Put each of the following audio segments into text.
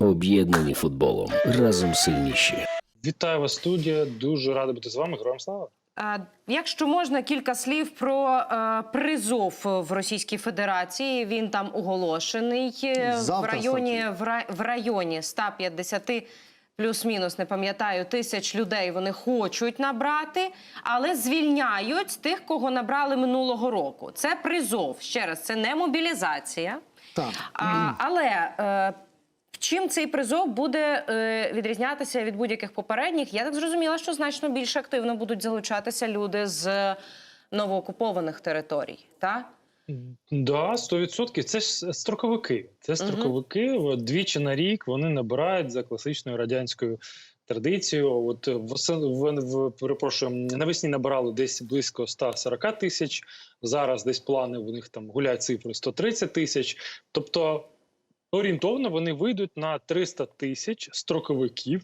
Об'єднані футболом. Разом сильніші. Вітаю вас, студія. Дуже радий бути з вами. Героям слава. Якщо можна, кілька слів про е, призов в Російській Федерації. Він там оголошений е, в районі в, ра- в районі 150 плюс-мінус, не пам'ятаю, тисяч людей вони хочуть набрати, але звільняють тих, кого набрали минулого року. Це призов. Ще раз, це не мобілізація. Так. А, але е, чим цей призов буде е, відрізнятися від будь-яких попередніх? Я так зрозуміла, що значно більш активно будуть залучатися люди з новоокупованих територій. Так? Да, 100%. Це ж строковики. Це строковики. От Двічі на рік вони набирають за класичною радянською традицією. От в, в, перепрошую, навесні набирали десь близько 140 тисяч. Зараз десь плани у них там гуляють цифри 130 тисяч. Тобто орієнтовно вони вийдуть на 300 тисяч строковиків,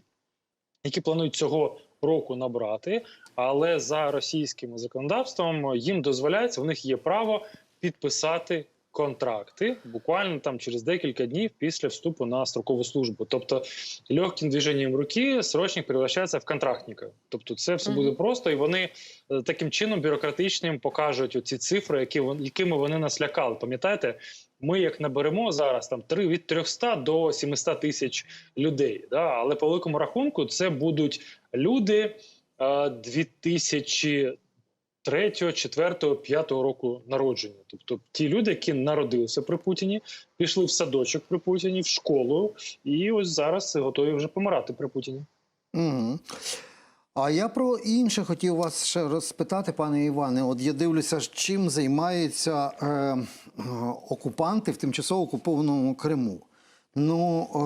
які планують цього року набрати. Але за російським законодавством їм дозволяється, у них є право підписати контракти буквально там через декілька днів після вступу на строкову службу. Тобто легким движенням руки срочник превращається в контрактника. Тобто, це все буде просто, і вони е, таким чином бюрократичним покажуть оці цифри, які якими вони нас лякали. Пам'ятаєте, ми як наберемо зараз там три від 300 до 700 тисяч людей. Да? Але по великому рахунку це будуть люди е, 2003, 4, 5 року народження. Тобто ті люди, які народилися при Путіні, пішли в садочок при Путіні, в школу, і ось зараз готові вже помирати при Путіні. Угу. А я про інше хотів вас ще розпитати, пане Іване. От я дивлюся, чим займаються е, окупанти в тимчасово окупованому Криму. Ну, е,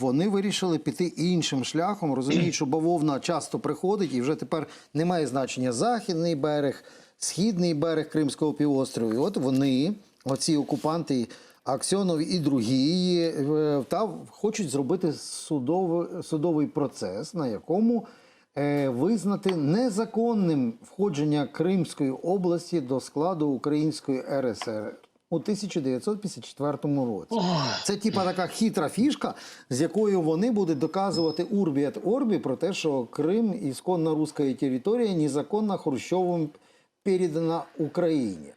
вони вирішили піти іншим шляхом. Розуміють, що бавовна часто приходить, і вже тепер немає значення західний берег, східний берег Кримського півострову. І от вони, оці окупанти, Аксьонов і другі, е, та хочуть зробити судовий, судовий процес, на якому визнати незаконним входження Кримської області до складу Української РСР у 1954 році. Це типа така хитра фішка, з якою вони будуть доказувати урбі et орбі про те, що Крим ісконна руська територія незаконно Хрущовим передана Україні.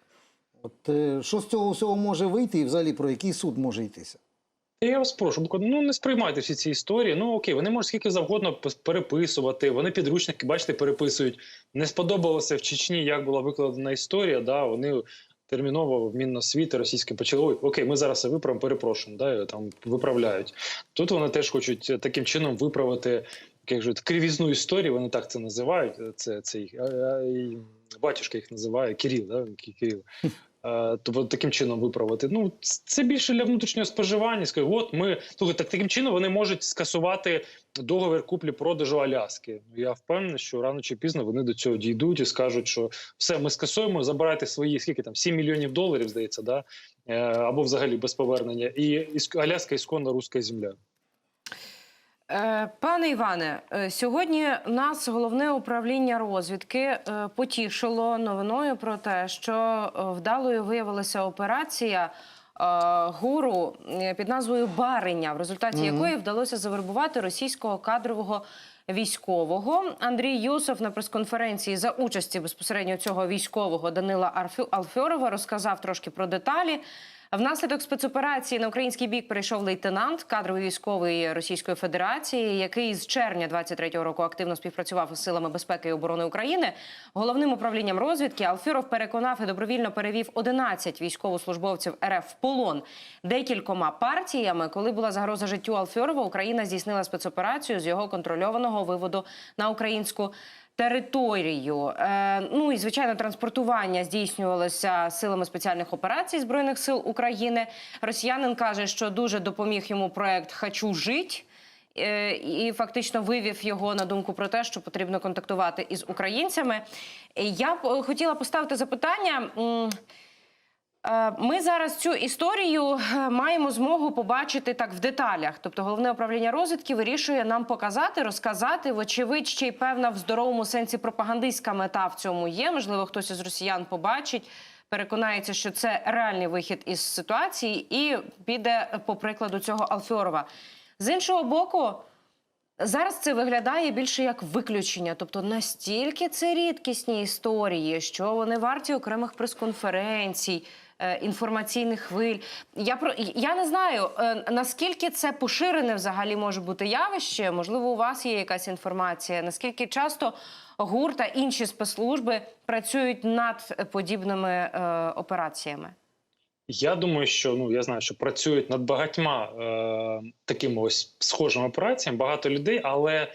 От е, що з цього всього може вийти, і взагалі про який суд може йтися? Я вас прошу, ну не сприймайте всі ці історії. Ну окей, вони можуть скільки завгодно переписувати. Вони підручники, бачите, переписують. Не сподобалося в Чечні, як була викладена історія. Да, вони терміново в Міносвіти російське почали. Окей, ми зараз це виправимо, перепрошуємо. Да, там виправляють. Тут вони теж хочуть таким чином виправити як же, кривізну історію. Вони так це називають. Це а, батюшка їх називає Кирил, да, Кирил. Тобто таким чином виправити. Ну це більше для внутрішнього споживання. Скажу, от ми слухайте, так, таким чином вони можуть скасувати договір куплі-продажу Аляски. Я впевнений, що рано чи пізно вони до цього дійдуть і скажуть, що все, ми скасуємо, забирайте свої скільки там 7 мільйонів доларів, здається, да Е, або взагалі без повернення. І Аляска ісконна руська земля. Е, Пане Іване, е, сьогодні нас головне управління розвідки е, потішило новиною про те, що вдалою виявилася операція гуру під назвою Бариня, в результаті якої вдалося завербувати російського кадрового військового. Андрій Юсов на прес-конференції за участі безпосередньо цього військового Данила Алфьорова розказав трошки про деталі. Внаслідок спецоперації на український бік перейшов лейтенант, кадровий військовий Російської Федерації, який з червня 23-го року активно співпрацював із силами безпеки і оборони України. Головним управлінням розвідки Алфіров переконав і добровільно перевів 11 військовослужбовців РФ в полон декількома партіями. Коли була загроза життю Алфьорова, Україна здійснила спецоперацію з його контрольованого виводу на українську територію. Е, ну і звичайно, транспортування здійснювалося силами спеціальних операцій збройних сил України. Росіянин каже, що дуже допоміг йому проект Хочу жить. Е, І фактично вивів його на думку про те, що потрібно контактувати із українцями. Я б е, хотіла поставити запитання. Е, Ми зараз цю історію е, маємо змогу побачити так в деталях. Тобто, головне управління розвідки вирішує нам показати, розказати. Вочевидь, ще й певна в здоровому сенсі пропагандистська мета в цьому є. Можливо, хтось із росіян побачить, переконається, що це реальний вихід із ситуації, і піде по прикладу цього Алфьорова. З іншого боку, зараз це виглядає більше як виключення. Тобто настільки це рідкісні історії, що вони варті окремих прес-конференцій. Е, Інформаційних хвиль. Я про я не знаю е, наскільки це поширене взагалі може бути явище. Можливо, у вас є якась інформація. Наскільки часто ГУР та інші спецслужби працюють над подібними е, операціями? Я думаю, що ну я знаю, що працюють над багатьма е, такими ось схожими операціями багато людей, але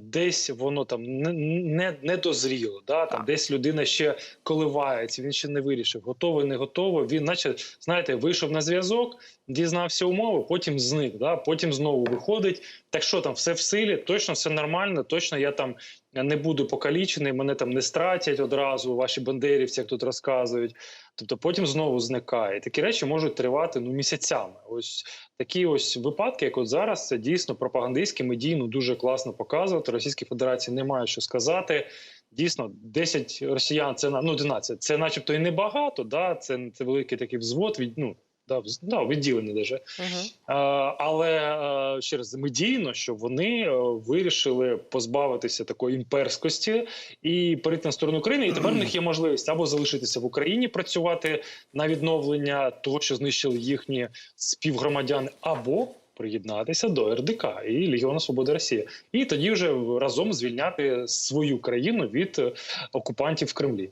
десь воно там не, не, не дозріло. Да? Там Так. десь людина ще коливається, він ще не вирішив, готовий, не готовий. Він, наче, знаєте, вийшов на зв'язок, дізнався умови, потім зник. Да? Потім знову виходить. Так що там, все в силі, точно все нормально, точно я там не буду покалічений, мене там не стратять одразу, ваші бандерівці, як тут розказують. Тобто потім знову зникає. Такі речі можуть тривати ну місяцями. Ось такі ось випадки, як от зараз, це дійсно пропагандистські медійно дуже класно показувати. Російській Федерації немає що сказати. Дійсно, 10 росіян це ну 11, Це, начебто, і небагато. Да, це, це великий такий взвод від ну да, вз- да, відділення даже. Угу. Е, Але ще раз медійно, що вони е, вирішили позбавитися такої імперськості і перейти на сторону України. І тепер у них є можливість або залишитися в Україні, працювати на відновлення того, що знищили їхні співгромадяни, або приєднатися до РДК і Легіону Свободи Росії, і тоді вже разом звільняти свою країну від е, окупантів в Кремлі.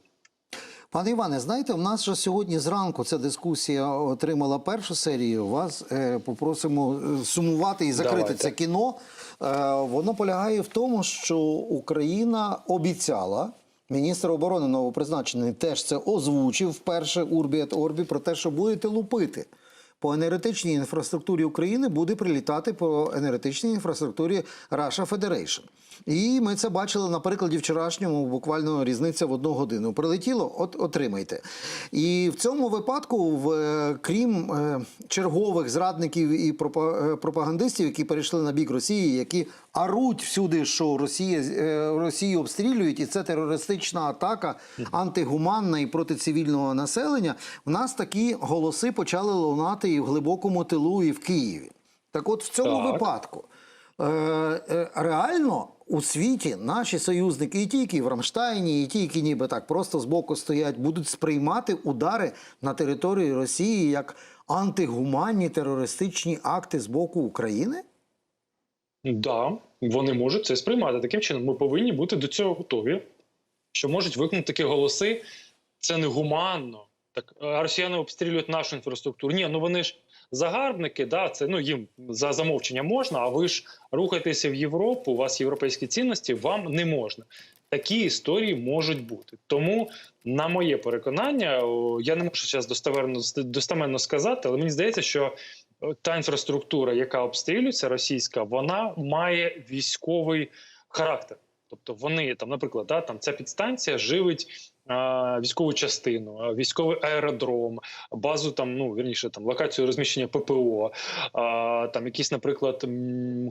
Пане Іване, знаєте, в нас же сьогодні зранку ця дискусія отримала першу серію. Вас е, попросимо е, сумувати і закрити Давайте. це кіно. Е, воно полягає в тому, що Україна обіцяла. Міністр оборони новопризначений теж це озвучив вперше Урбі et Орбі про те, що будете лупити. По енергетичній інфраструктурі України буде прилітати по енергетичній інфраструктурі Russia Federation. І ми це бачили на прикладі вчорашньому, буквально різниця в одну годину. Прилетіло, от отримайте. І в цьому випадку, в, е, крім е, чергових зрадників і е, пропагандистів, які перейшли на бік Росії, які аруть всюди, що Росія Росію обстрілюють, і це терористична атака, антигуманна і проти цивільного населення. В нас такі голоси почали лунати і в глибокому тилу, і в Києві. Так, от в цьому Так. випадку е, е, реально у світі наші союзники, і ті, які в Рамштайні, і ті, які ніби так просто збоку стоять, будуть сприймати удари на території Росії як антигуманні терористичні акти з боку України? Да, вони можуть це сприймати таким чином. Ми повинні бути до цього готові. Що можуть викнути такі голоси, це негуманно. Так росіяни обстрілюють нашу інфраструктуру. Ні, ну вони ж загарбники, да, це ну їм за замовчення можна. А ви ж рухаєтеся в Європу, у вас європейські цінності, вам не можна. Такі історії можуть бути. Тому, на моє переконання, я не можу зараз достеменно, достеменно сказати, але мені здається, що та інфраструктура, яка обстрілюється, російська, вона має військовий характер. Тобто вони там, наприклад, да, там ця підстанція живить а, військову частину, військовий аеродром, базу там, ну вірніше, там локацію розміщення ППО, а, там якісь, наприклад,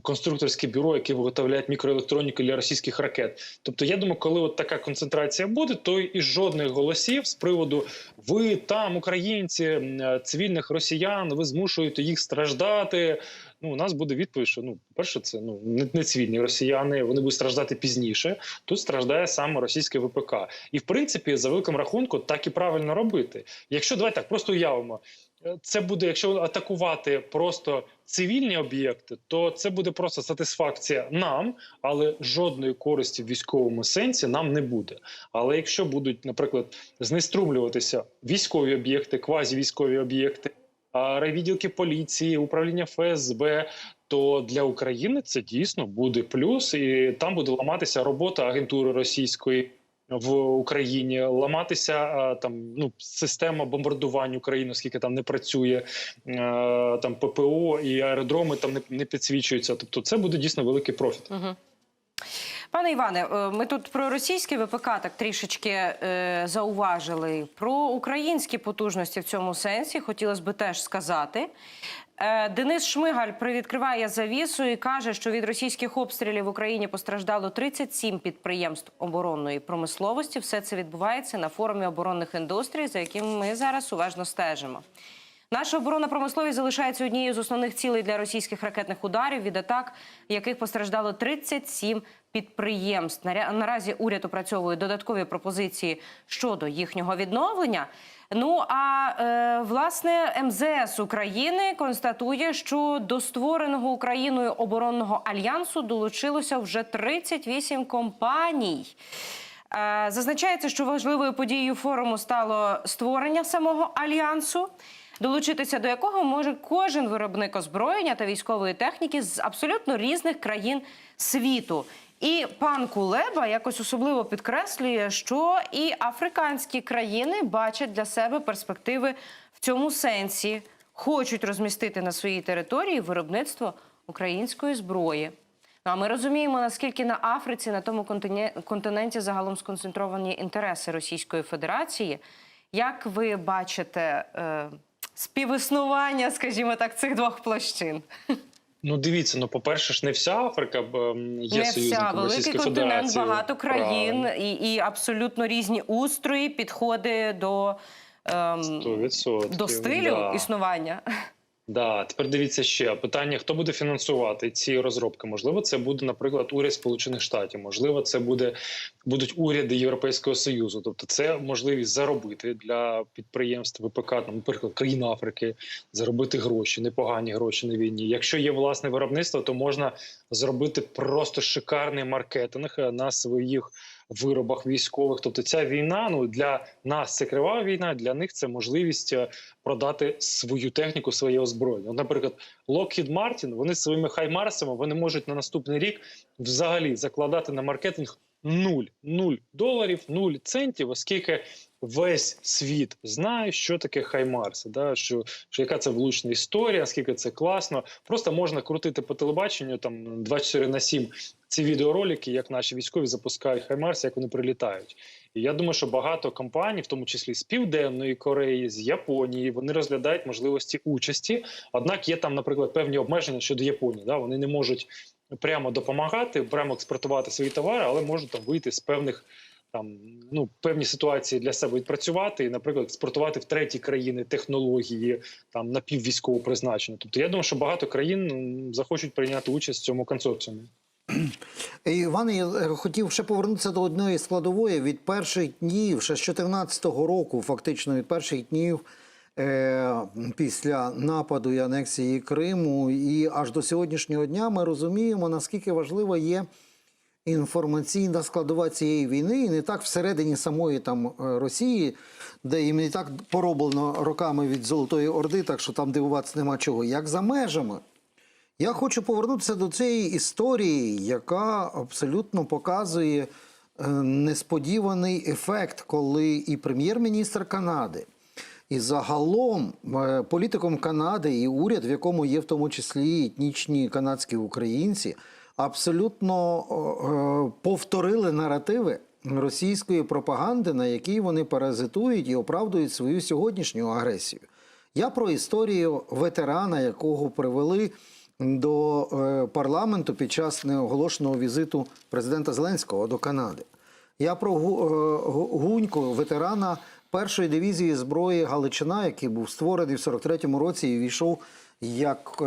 конструкторське бюро, яке виготовляють мікроелектроніку для російських ракет. Тобто, я думаю, коли от така концентрація буде, то і жодних голосів з приводу ви там, українці, цивільних росіян, ви змушуєте їх страждати. Ну, у нас буде відповідь, що ну, перше, це ну не, цивільні росіяни, вони будуть страждати пізніше. Тут страждає саме російське ВПК. І в принципі, за великим рахунком, так і правильно робити. Якщо давайте так, просто уявимо, е, це буде, якщо атакувати просто цивільні об'єкти, то це буде просто сатисфакція нам, але жодної користі в військовому сенсі нам не буде. Але якщо будуть, наприклад, знеструмлюватися військові об'єкти, квазівійськові об'єкти, а, райвідділки поліції, управління ФСБ. То для України це дійсно буде плюс, і там буде ламатися робота агентури російської в Україні, ламатися там ну система бомбардувань України, оскільки там не працює е, там ППО і аеродроми там не, не підсвічуються. Тобто, це буде дійсно великий профіт. Угу. Пане Іване, е, ми тут про російське ВПК так трішечки е, зауважили. Про українські потужності в цьому сенсі хотілося б теж сказати. Е, Денис Шмигаль привідкриває завісу і каже, що від російських обстрілів в Україні постраждало 37 підприємств оборонної промисловості. Все це відбувається на форумі оборонних індустрій, за яким ми зараз уважно стежимо. Наша оборонна промисловість залишається однією з основних цілей для російських ракетних ударів, від атак яких постраждало 37 підприємств. Наразі уряд опрацьовує додаткові пропозиції щодо їхнього відновлення. Ну а е, власне МЗС України констатує, що до створеного Україною оборонного альянсу долучилося вже 38 компаній. Е, Зазначається, що важливою подією форуму стало створення самого альянсу, долучитися до якого може кожен виробник озброєння та військової техніки з абсолютно різних країн світу. І пан Кулеба якось особливо підкреслює, що і африканські країни бачать для себе перспективи в цьому сенсі, хочуть розмістити на своїй території виробництво української зброї. Ну, а ми розуміємо, наскільки на Африці, на тому континенті загалом сконцентровані інтереси Російської Федерації. Як ви бачите е, співіснування, скажімо так, цих двох площин? Ну дивіться, ну по-перше, ж не вся Африка ем, є Не вся великий континент, багато країн Правильно. і, і абсолютно різні устрої, підходи до, ем, до стилю да. існування. Да, тепер дивіться ще питання: хто буде фінансувати ці розробки? Можливо, це буде, наприклад, уряд Сполучених Штатів, можливо, це буде будуть уряди Європейського Союзу. Тобто, це можливість заробити для підприємств ВПК, там, наприклад, країн Африки, заробити гроші, непогані гроші на війні. Якщо є власне виробництво, то можна зробити просто шикарний маркетинг е, на своїх виробах військових. Тобто, ця війна ну для нас це крива війна, для них це можливість е, продати свою техніку, своє озброєння. Наприклад, Lockheed Martin, вони своїми хаймарсами вони можуть на наступний рік взагалі закладати на маркетинг нуль, нуль доларів, нуль центів, оскільки весь світ знає, що таке хаймарси, да, що, що яка це влучна історія, скільки це класно. Просто можна крутити по телебаченню там 24 на 7 ці відеоролики, як наші військові запускають хаймарси, як вони прилітають. І я думаю, що багато компаній, в тому числі з Південної Кореї, з Японії, вони розглядають можливості участі. Однак є там, наприклад, певні обмеження щодо Японії. Да? Вони не можуть прямо допомагати, прямо експортувати свої товари, але можуть там вийти з певних там ну певні ситуації для себе відпрацювати і, наприклад, експортувати в треті країни технології там напіввійськового призначення. Тобто, я думаю, що багато країн захочуть прийняти участь в цьому консорціумі. Е, Іване, я е, хотів ще повернутися до одної складової від перших днів, ще з 2014 року, фактично від перших днів е, після нападу і анексії Криму, і аж до сьогоднішнього дня ми розуміємо, наскільки важлива є інформаційна складова цієї війни, і не так всередині самої там е, Росії, де їм не так пороблено роками від Золотої Орди, так що там дивуватися нема чого, як за межами. Я хочу повернутися до цієї історії, яка абсолютно показує е, несподіваний ефект, коли і прем'єр-міністр Канади, і загалом е, політиком Канади і уряд, в якому є в тому числі етнічні канадські українці, абсолютно е, повторили наративи російської пропаганди, на якій вони паразитують і оправдують свою сьогоднішню агресію. Я про історію ветерана, якого привели до е, парламенту під час неоголошеного візиту президента Зеленського до Канади. Я про Гу- е, Гуньку, ветерана першої дивізії зброї Галичина, який був створений в 43-му році і війшов як е,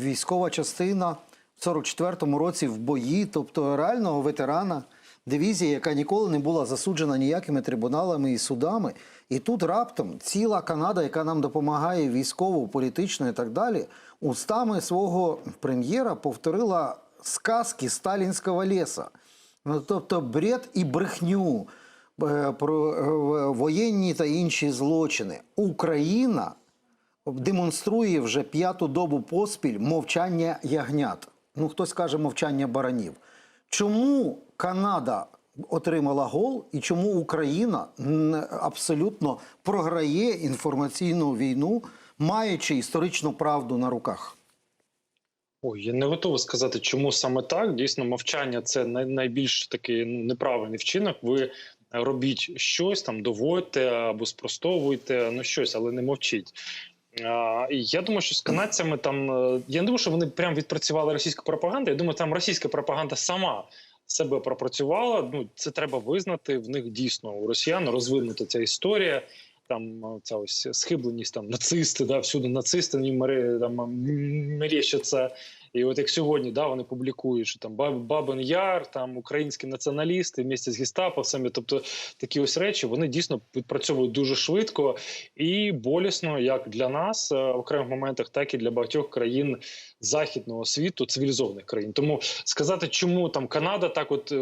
військова частина 44-му році в бої, тобто реального ветерана дивізії, яка ніколи не була засуджена ніякими трибуналами і судами. І тут раптом ціла Канада, яка нам допомагає військово, політично і так далі, устами свого прем'єра повторила сказки сталінського ліса. Ну, тобто бред і брехню е, про е, воєнні та інші злочини. Україна демонструє вже п'яту добу поспіль мовчання ягнят. Ну, хтось каже мовчання баранів. Чому Канада отримала гол і чому Україна абсолютно програє інформаційну війну, маючи історичну правду на руках? Ой, я не готовий сказати, чому саме так. Дійсно, мовчання це най- найбільш такий неправильний вчинок. Ви робіть щось там, доводьте або спростовуйте, ну щось, але не мовчіть. Я думаю, що з канадцями там е, я не думаю, що вони прям відпрацювали російську пропаганду. Я думаю, там російська пропаганда сама себе пропрацювала. Ну це треба визнати. В них дійсно у росіян розвинута ця історія. там ця ось схибленість, там нацисти, да, всюди нацисти ні мере там мерещаться. І от як сьогодні, да, вони публікують, що там Баб- Бабин Яр, там українські націоналісти місті з гестаповцями, тобто такі ось речі вони дійсно відпрацьовують дуже швидко і болісно, як для нас е, в окремих моментах, так і для багатьох країн західного світу, цивілізованих країн. Тому сказати, чому там Канада так, от.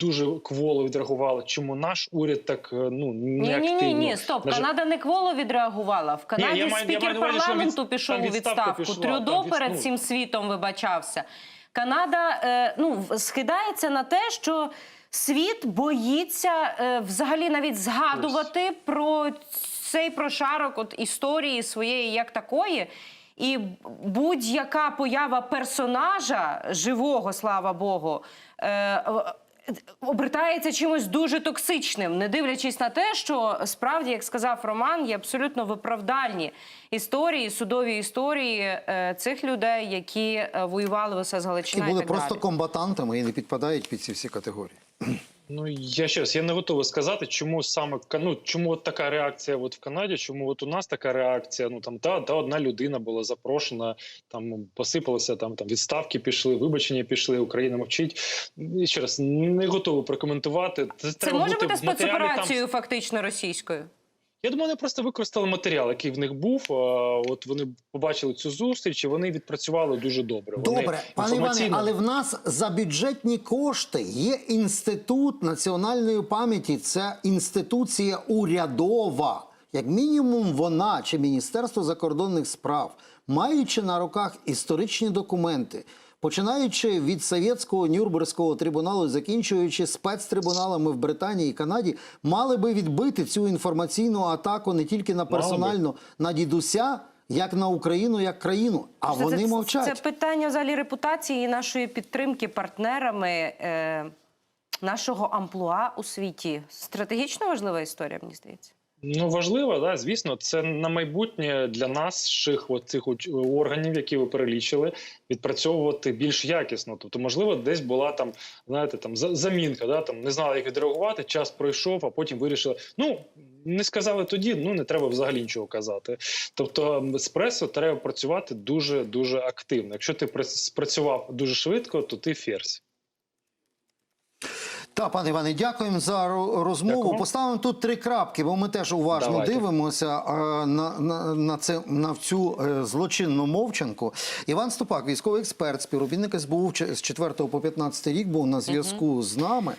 Дуже кволо відреагувала. Чому наш уряд так е, ну Ні, не ні, ні, ні, стоп. На Канада не кволо відреагувала. В Канаді я спікер маю парламенту від- пішов у відставку. пішла, Трюдо від- перед ну. всім світом вибачався. Канада е, ну, скидається на те, що світ боїться е, взагалі навіть згадувати про цей прошарок от історії своєї як такої. І будь-яка поява персонажа живого, слава Богу, е, обертається чимось дуже токсичним, не дивлячись на те, що справді, як сказав Роман, є абсолютно виправдальні історії, судові історії е, цих людей, які е, воювали в ОСС Галичина і, були так просто далі. комбатантами і не підпадають під ці всі категорії. Ну я ще раз я не готовий сказати, чому саме ну, чому от така реакція от в Канаді, чому от у нас така реакція. Ну там та, та одна людина була запрошена, там посипалося, там там відставки пішли, вибачення пішли. Україна мовчить. І Ще раз не готовий прокоментувати. Це, Це може бути спецоперацією, там фактично російською. Я думаю, вони просто використали матеріал, який в них був. От вони побачили цю зустріч, і вони відпрацювали дуже добре. Вони Добре, пане Іване, але в нас за бюджетні кошти є інститут національної пам'яті. Це інституція урядова. Як мінімум, вона чи Міністерство закордонних справ, маючи на руках історичні документи, починаючи від совєтського Нюрнберзького трибуналу, закінчуючи спецтрибуналами в Британії і Канаді, мали би відбити цю інформаційну атаку не тільки на би. персонально на дідуся, як на Україну, як країну. А Це- вони це, мовчать. Це питання взагалі репутації і нашої підтримки партнерами е, нашого амплуа у світі. Стратегічно важлива історія, мені здається. Ну важливо, да, звісно, це на майбутнє для наших от цих органів, які ви перелічили, відпрацьовувати більш якісно. Тобто, можливо, десь була там, знаєте, там замінка, да, там не знали, як відреагувати. Час пройшов, а потім вирішили. Ну не сказали тоді, ну не треба взагалі нічого казати. Тобто, з пресою треба працювати дуже дуже активно. Якщо ти працю- спрацював дуже швидко, то ти ферзь. Так, пане Іване, дякуємо за розмову. Дякую. Поставимо тут три крапки, бо ми теж уважно Давайте. дивимося е, на, на, на, це, на цю е, злочинну мовчанку. Іван Ступак, військовий експерт, співробітник СБУ з 4 по 15 рік був на зв'язку з нами.